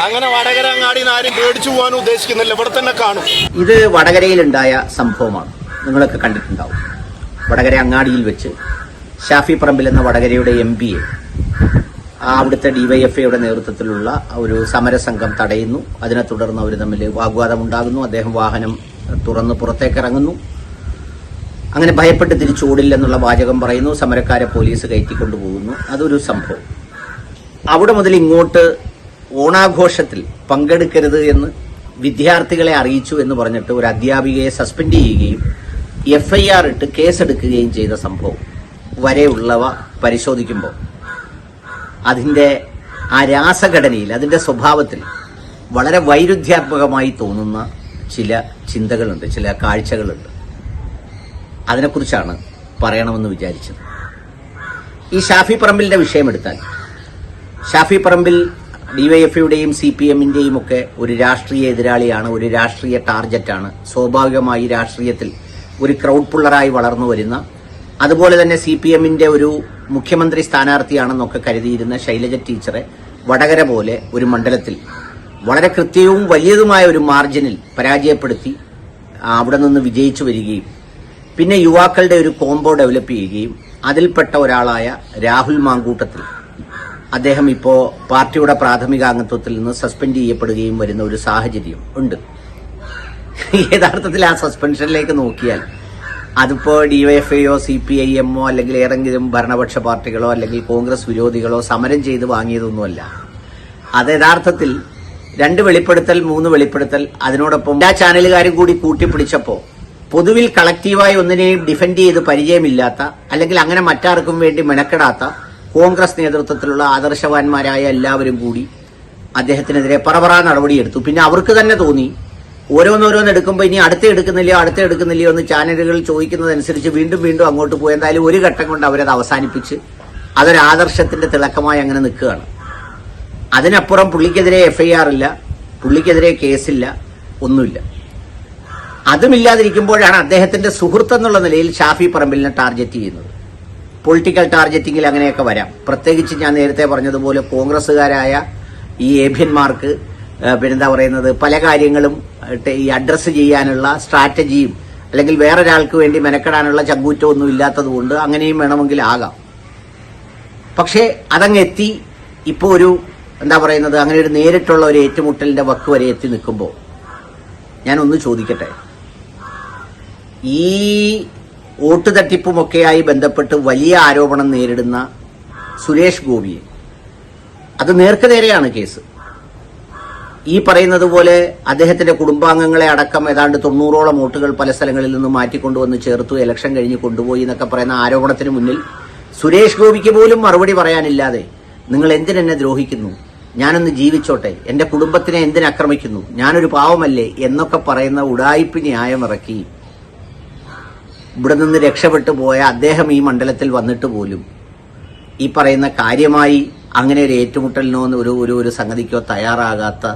അങ്ങനെ വടകര അങ്ങാടി ആരും പേടിച്ചു പോകാൻ ഉദ്ദേശിക്കുന്നില്ല. ഇവിടെ തന്നെ കാണും. ഇത് വടകരയിലുണ്ടായ സംഭവമാണ്. നിങ്ങളൊക്കെ കണ്ടിട്ടുണ്ടാവും. വടകര അങ്ങാടിയിൽ വെച്ച് ഷാഫി പറമ്പിൽ എന്ന വടകരയുടെ എം പി എ അവിടുത്തെ ഡിവൈഎഫ്ഐയുടെ നേതൃത്വത്തിലുള്ള ഒരു സമരസംഘം തടയുന്നു. അതിനെ തുടർന്ന് അവർ തമ്മിൽ വാഗ്വാദമുണ്ടാകുന്നു. അദ്ദേഹം വാഹനം തുറന്ന് പുറത്തേക്ക് ഇറങ്ങുന്നു. അങ്ങനെ ഭയപ്പെട്ട് തിരിച്ചോടില്ലെന്നുള്ള വാചകം പറയുന്നു. സമരക്കാരെ പോലീസ് കയറ്റിക്കൊണ്ടുപോകുന്നു. അതൊരു സംഭവം. അവിടെ മുതൽ ഇങ്ങോട്ട് ഓണാഘോഷത്തിൽ പങ്കെടുക്കരുത് എന്ന് വിദ്യാർത്ഥികളെ അറിയിച്ചു എന്ന് പറഞ്ഞിട്ട് ഒരു അധ്യാപികയെ സസ്പെൻഡ് ചെയ്യുകയും എഫ് ഐ ആർ ഇട്ട് കേസെടുക്കുകയും ചെയ്ത സംഭവം വരെയുള്ളവ പരിശോധിക്കുമ്പോൾ അതിന്റെ ആ രാസഘടനയിൽ അതിന്റെ സ്വഭാവത്തിൽ വളരെ വൈരുദ്ധ്യാത്മകമായി തോന്നുന്ന ചില ചിന്തകളുണ്ട് ചില കാഴ്ചകളുണ്ട്. അതിനെക്കുറിച്ചാണ് പറയണമെന്ന് വിചാരിച്ചത്. ഈ ഷാഫി പറമ്പിലിന്റെ വിഷയമെടുത്താൽ ഷാഫി പറമ്പിൽ ഡിവൈഎഫ്ഐയുടെയും സി പി എമ്മിന്റെയും ഒക്കെ ഒരു രാഷ്ട്രീയ എതിരാളിയാണ് ഒരു രാഷ്ട്രീയ ടാർഗറ്റാണ് സ്വാഭാവികമായി രാഷ്ട്രീയത്തിൽ ഒരു ക്രൗഡ് പുള്ളറായി വളർന്നു വരുന്ന അതുപോലെ തന്നെ സി പി എമ്മിന്റെ ഒരു മുഖ്യമന്ത്രി സ്ഥാനാർത്ഥിയാണെന്നൊക്കെ കരുതിയിരുന്ന ശൈലജ ടീച്ചറെ വടകര പോലെ ഒരു മണ്ഡലത്തിൽ വളരെ കൃത്യവും വലിയതുമായ ഒരു മാർജിനിൽ പരാജയപ്പെടുത്തി അവിടെ നിന്ന് വിജയിച്ചു വരികയും പിന്നെ യുവാക്കളുടെ ഒരു കോംബോ ഡെവലപ്പ് ചെയ്യുകയും അതിൽപ്പെട്ട ഒരാളായ രാഹുൽ മാങ്കൂട്ടത്തിൽ. അദ്ദേഹം ഇപ്പോൾ പാർട്ടിയുടെ പ്രാഥമിക അംഗത്വത്തിൽ നിന്ന് സസ്പെൻഡ് ചെയ്യപ്പെടുകയും വരുന്ന ഒരു സാഹചര്യം ഉണ്ട്. യഥാർത്ഥത്തിൽ ആ സസ്പെൻഷനിലേക്ക് നോക്കിയാൽ അതിപ്പോ ഡിവൈഎഫ്ഐയോ സി പി ഐ എമ്മോ അല്ലെങ്കിൽ ഏതെങ്കിലും ഭരണപക്ഷ പാർട്ടികളോ അല്ലെങ്കിൽ കോൺഗ്രസ് വിരോധികളോ സമരം ചെയ്ത് വാങ്ങിയതൊന്നുമല്ല. അത് യഥാർത്ഥത്തിൽ രണ്ട് വെളിപ്പെടുത്തൽ മൂന്ന് വെളിപ്പെടുത്തൽ അതിനോടൊപ്പം എല്ലാ ചാനലുകാരും കൂടി കൂട്ടിപ്പിടിച്ചപ്പോ പൊതുവിൽ കളക്റ്റീവായി ഒന്നിനെയും ഡിഫെൻഡ് ചെയ്ത് പരിചയമില്ലാത്ത അല്ലെങ്കിൽ അങ്ങനെ മറ്റാർക്കും വേണ്ടി മെനക്കെടാത്ത കോൺഗ്രസ് നേതൃത്വത്തിലുള്ള ആദർശവാന്മാരായ എല്ലാവരും കൂടി അദ്ദേഹത്തിനെതിരെ പറപറ നടപടിയെടുത്തു. പിന്നെ അവർക്ക് തന്നെ തോന്നി ഓരോന്നോരോന്ന് എടുക്കുമ്പോൾ ഇനി അടുത്ത എടുക്കുന്നില്ലയോ അടുത്ത എടുക്കുന്നില്ലയോ എന്ന് ചാനലുകൾ ചോദിക്കുന്നതനുസരിച്ച് വീണ്ടും വീണ്ടും അങ്ങോട്ട് പോയി. എന്തായാലും ഒരു ഘട്ടം കൊണ്ട് അവരത് അവസാനിപ്പിച്ച് അതൊരു ആദർശത്തിന്റെ തിളക്കമായി അങ്ങനെ നിൽക്കുകയാണ്. അതിനപ്പുറം പുള്ളിക്കെതിരെ എഫ്ഐആർ ഇല്ല പുള്ളിക്കെതിരെ കേസില്ല ഒന്നുമില്ല. അതുമില്ലാതിരിക്കുമ്പോഴാണ് അദ്ദേഹത്തിന്റെ സുഹൃത്ത് എന്നുള്ള നിലയിൽ ഷാഫി പറമ്പിലിനെ ടാർഗറ്റ് ചെയ്യുന്നത്. പൊളിറ്റിക്കൽ ടാർഗറ്റിങ്ങിൽ അങ്ങനെയൊക്കെ വരാം. പ്രത്യേകിച്ച് ഞാൻ നേരത്തെ പറഞ്ഞതുപോലെ കോൺഗ്രസ്സുകാരായ ഈ ഏഭ്യന്മാർക്ക് പിന്നെന്താ പറയുന്നത് പല കാര്യങ്ങളും ഈ അഡ്രസ്സ് ചെയ്യാനുള്ള സ്ട്രാറ്റജിയും അല്ലെങ്കിൽ വേറൊരാൾക്ക് വേണ്ടി മെനക്കെടാനുള്ള ചങ്കൂറ്റം ഒന്നും ഇല്ലാത്തത് കൊണ്ട് അങ്ങനെയും വേണമെങ്കിൽ ആകാം. പക്ഷേ അതങ്ങ് എത്തി ഇപ്പോൾ ഒരു എന്താ പറയുന്നത് അങ്ങനെ ഒരു നേരിട്ടുള്ള ഒരു ഏറ്റുമുട്ടലിന്റെ വക്ക് വരെ എത്തി നിൽക്കുമ്പോൾ ഞാനൊന്ന് ചോദിക്കട്ടെ. ഈ വോട്ട് തട്ടിപ്പുമൊക്കെയായി ബന്ധപ്പെട്ട് വലിയ ആരോപണം നേരിടുന്ന സുരേഷ് ഗോപിയെ. അത് നേർക്കുനേരെയാണ് കേസ്. ഈ പറയുന്നത് പോലെ അദ്ദേഹത്തിന്റെ കുടുംബാംഗങ്ങളെ അടക്കം ഏതാണ്ട് തൊണ്ണൂറോളം വോട്ടുകൾ പല സ്ഥലങ്ങളിൽ നിന്ന് മാറ്റിക്കൊണ്ടുവന്ന് ചേർത്തു ഇലക്ഷൻ കഴിഞ്ഞ് കൊണ്ടുപോയി എന്നൊക്കെ പറയുന്ന ആരോപണത്തിന് മുന്നിൽ സുരേഷ് ഗോപിക്ക് പോലും മറുപടി പറയാനില്ലാതെ നിങ്ങൾ എന്തിനെന്നെ ദ്രോഹിക്കുന്നു? ഞാനൊന്ന് ജീവിച്ചോട്ടെ. എന്റെ കുടുംബത്തിനെ എന്തിനാക്രമിക്കുന്നു ഞാനൊരു പാവമല്ലേ? എന്നൊക്കെ പറയുന്ന ഉടായിപ്പ് ന്യായം ഇറക്കി ഇവിടെ നിന്ന് രക്ഷപ്പെട്ടു പോയ അദ്ദേഹം ഈ മണ്ഡലത്തിൽ വന്നിട്ട് പോലും ഈ പറയുന്ന കാര്യമായി അങ്ങനെ ഒരു ഏറ്റുമുട്ടലിനോ ഒരു ഒരു ഒരു സംഗതിക്കോ തയ്യാറാകാത്ത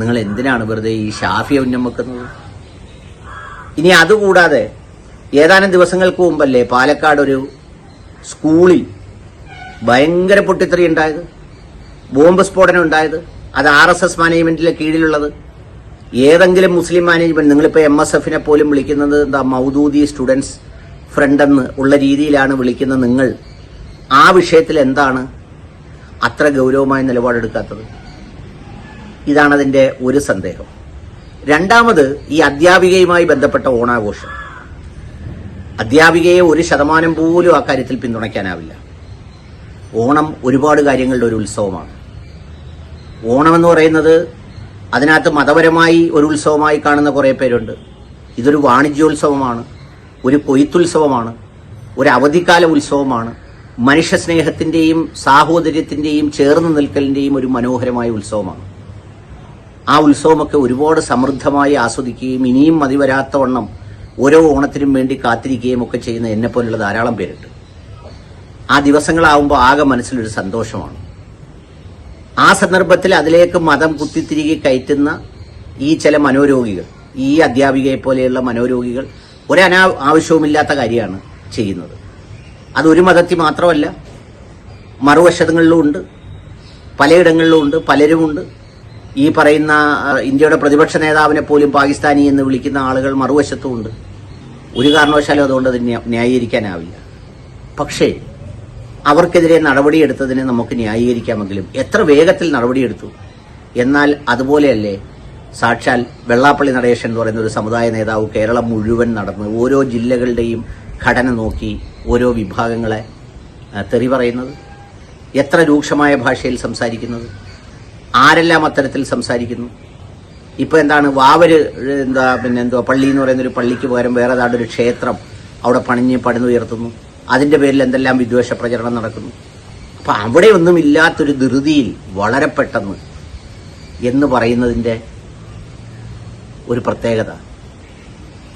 നിങ്ങൾ എന്തിനാണ് വെറുതെ ഈ ഷാഫിയെ ഉന്നമ്മക്കുന്നത് ഇനി അതുകൂടാതെ ഏതാനും ദിവസങ്ങൾക്ക് മുമ്പല്ലേ പാലക്കാട് ഒരു സ്കൂളിൽ ഭയങ്കര പൊട്ടിത്തെറി ഉണ്ടായത്? ബോംബ് സ്ഫോടനം ഉണ്ടായത്? അത് ആർ എസ് എസ് മാനേജ്മെന്റിലെ കീഴിലുള്ളത്? ഏതെങ്കിലും മുസ്ലിം മാനേജ്മെന്റ് നിങ്ങളിപ്പോൾ എം എസ് എഫിനെ പോലും വിളിക്കുന്നത് എന്താ മൗദൂദി സ്റ്റുഡൻസ് ഫ്രണ്ട് എന്ന് ഉള്ള രീതിയിലാണ് വിളിക്കുന്ന നിങ്ങൾ ആ വിഷയത്തിൽ എന്താണ് അത്ര ഗൗരവമായ നിലപാടെടുക്കാത്തത്? അതിന്റെ ഒരു സന്ദേഹം. രണ്ടാമത് ഈ അധ്യാപികയുമായി ബന്ധപ്പെട്ട ഓണാഘോഷം. അധ്യാപികയെ ഒരു ശതമാനം പോലും ആ കാര്യത്തിൽ പിന്തുണയ്ക്കാനാവില്ല. ഓണം ഒരുപാട് കാര്യങ്ങളുടെ ഒരു ഉത്സവമാണ്. ഓണം എന്ന് പറയുന്നത് അതിനകത്ത് മതപരമായി ഒരു ഉത്സവമായി കാണുന്ന കുറേ പേരുണ്ട്. ഇതൊരു വാണിജ്യോത്സവമാണ് ഒരു കൊയ്ത്തുത്സവമാണ് ഒരു അവധിക്കാല ഉത്സവമാണ്. മനുഷ്യസ്നേഹത്തിന്റെയും സാഹോദര്യത്തിന്റെയും ചേർന്ന് നിൽക്കലിന്റെയും ഒരു മനോഹരമായ ഉത്സവമാണ്. ആ ഉത്സവമൊക്കെ ഒരുപാട് സമൃദ്ധമായി ആസ്വദിക്കുകയും ഇനിയും മതി വരാത്തവണ്ണം ഓരോ ഓണത്തിനും വേണ്ടി കാത്തിരിക്കുകയും ഒക്കെ ചെയ്യുന്ന എന്നെപ്പോലുള്ള ധാരാളം പേരുണ്ട്. ആ ദിവസങ്ങളാവുമ്പോൾ ആകെ മനസ്സിലൊരു സന്തോഷമാണ്. സന്ദർഭത്തിൽ അതിലേക്ക് മതം കുത്തിത്തിരികെ കയറ്റുന്ന ഈ ചില മനോരോഗികൾ ഈ അധ്യാപികയെ പോലെയുള്ള മനോരോഗികൾ ഒരനാ ആവശ്യവുമില്ലാത്ത കാര്യമാണ് ചെയ്യുന്നത്. അത് ഒരു മതത്തിൽ മാത്രമല്ല മറുവശങ്ങളിലും ഉണ്ട് പലയിടങ്ങളിലും ഉണ്ട് പലരുമുണ്ട് ഈ പറയുന്ന ഇന്ത്യയുടെ പ്രതിപക്ഷ നേതാവിനെ പോലും പാകിസ്ഥാനി എന്ന് വിളിക്കുന്ന ആളുകൾ മറുവശത്തും ഉണ്ട്. ഒരു കാരണവശാലും അതുകൊണ്ട് അത് ന്യായീകരിക്കാനാവില്ല. പക്ഷേ അവർക്കെതിരെ നടപടിയെടുത്തതിനെ നമുക്ക് ന്യായീകരിക്കാമെങ്കിലും എത്ര വേഗത്തിൽ നടപടിയെടുത്തു? എന്നാൽ അതുപോലെയല്ലേ സാക്ഷാൽ വെള്ളാപ്പള്ളി നടേശൻ എന്ന് പറയുന്ന ഒരു സമുദായ നേതാവ് കേരളം മുഴുവൻ നടന്ന് ഓരോ ജില്ലകളുടെയും ഘടന നോക്കി ഓരോ വിഭാഗങ്ങളെ തെറി പറയുന്നത്? എത്ര രൂക്ഷമായ ഭാഷയിൽ സംസാരിക്കുന്നത്? ആരെല്ലാം അത്തരത്തിൽ സംസാരിക്കുന്നു? ഇപ്പോൾ എന്താണ് വാവര് എന്താ പിന്നെ എന്തോ പള്ളി എന്ന് പറയുന്ന ഒരു പള്ളിക്ക് പകരം വേറെ ഏതാണ്ട് ഒരു ക്ഷേത്രം അവിടെ പണിഞ്ഞ് പണിതുയർത്തുന്നു അതിന്റെ പേരിൽ എന്തെല്ലാം വിദ്വേഷ പ്രചരണം നടക്കുന്നു? അപ്പം അവിടെ ഒന്നും ഇല്ലാത്തൊരു ധൃതിയിൽ വളരെ പെട്ടെന്ന് എന്ന് പറയുന്നതിന്റെ ഒരു പ്രത്യേകത.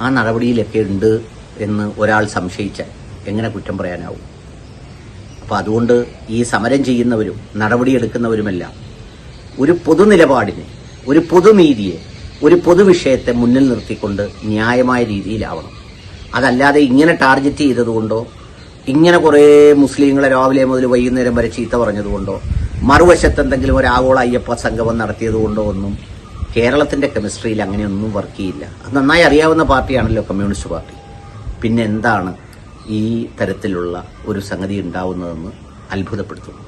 ആ നടപടിയിലൊക്കെ ഉണ്ട് എന്ന് ഒരാൾ സംശയിച്ചാൽ എങ്ങനെ കുറ്റം പറയാനാവും? അപ്പോൾ അതുകൊണ്ട് ഈ സമരം ചെയ്യുന്നവരും നടപടിയെടുക്കുന്നവരുമെല്ലാം ഒരു പൊതുനിലപാടിനെ ഒരു പൊതുനീതിയെ ഒരു പൊതുവിഷയത്തെ മുന്നിൽ നിർത്തിക്കൊണ്ട് ന്യായമായ രീതിയിലാവണം. അതല്ലാതെ ഇങ്ങനെ ടാർഗറ്റ് ചെയ്തതുകൊണ്ടോ ഇങ്ങനെ കുറേ മുസ്ലിങ്ങളെ രാവിലെ മുതൽ വൈകുന്നേരം വരെ ചീത്ത പറഞ്ഞതുകൊണ്ടോ മറുവശത്ത് എന്തെങ്കിലും ഒരു ആഗോള അയ്യപ്പ സംഗമം നടത്തിയതുകൊണ്ടോ ഒന്നും കേരളത്തിന്റെ കെമിസ്ട്രിയിൽ അങ്ങനെയൊന്നും വർക്ക് ചെയ്യില്ല. അത് നന്നായി അറിയാവുന്ന പാർട്ടിയാണല്ലോ കമ്മ്യൂണിസ്റ്റ് പാർട്ടി. പിന്നെ എന്താണ് ഈ തരത്തിലുള്ള ഒരു സംഗതി ഉണ്ടാവുന്നതെന്ന് അത്ഭുതപ്പെടുത്തുന്നു.